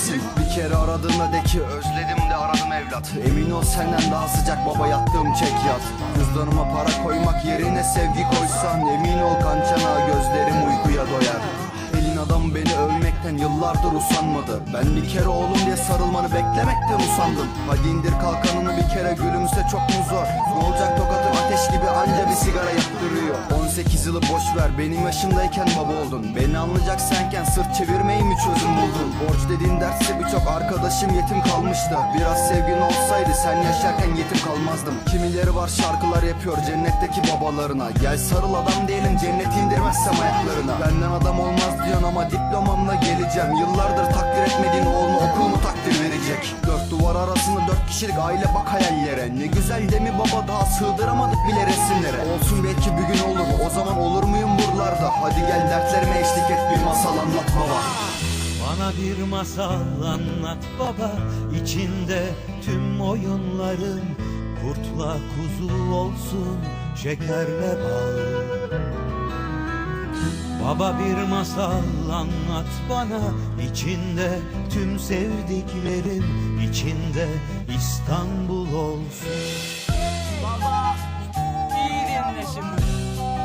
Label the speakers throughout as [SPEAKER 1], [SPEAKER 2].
[SPEAKER 1] misin? Bir kere aradığında de ki özledim de aradım evlat. Emin ol senden daha sıcak baba yattığım çek yat. Cüzdanıma para koymak yerine sevgi koysan Emin ol kançana gözlerim uykuya doyar. Elin adam beni övmekten yıllardır usanmadı. Ben bir kere oğlum diye sarılmanı beklemekten usandım. Hadi indir kalkanını bir kere gülümse çok mu zor 8 yılı boş ver. Benim yaşımdayken baba oldun. Beni anlayacak senken sırt çevirmeyi mi çözüm buldun? Borç dediğin dertse birçok arkadaşım yetim kalmıştı. Biraz sevgin olsaydı sen yaşarken yetim kalmazdım. Kimileri var şarkılar yapıyor cennetteki babalarına. Gel sarıl adam diyelim cenneti indirmezsem ayaklarına. Benden adam olmaz diyorsun ama diplomamla geleceğim. Yıllardır takdir etmediğin oğlunu okul mu takdir verecek Dört duvar arasında kişilik aile bak hayallere. Ne güzel de mi baba daha sığdıramadık bile resimlere. Olsun belki bir gün olur o zaman olur muyum buralarda? Hadi gel dertlerime eşlik et bir masal anlat baba.
[SPEAKER 2] Bana bir masal anlat baba içinde tüm oyunların Kurtla kuzu olsun şekerle bal Baba bir masal anlat bana. İçinde tüm sevdiklerim içinde İstanbul olsun.
[SPEAKER 3] Baba iyi dinle şimdi.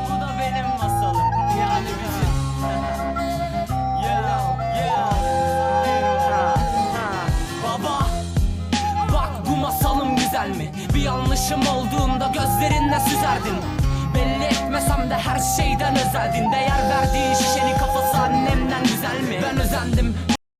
[SPEAKER 3] Bu da benim masalım. Yani bizim. Baba Bak bu masalım güzel mi? Bir yanlışım olduğunda gözlerinle süzerdin etmesem de her şeyden özeldin Değer verdiğin şişenin kafası annemden güzel mi? Ben özendim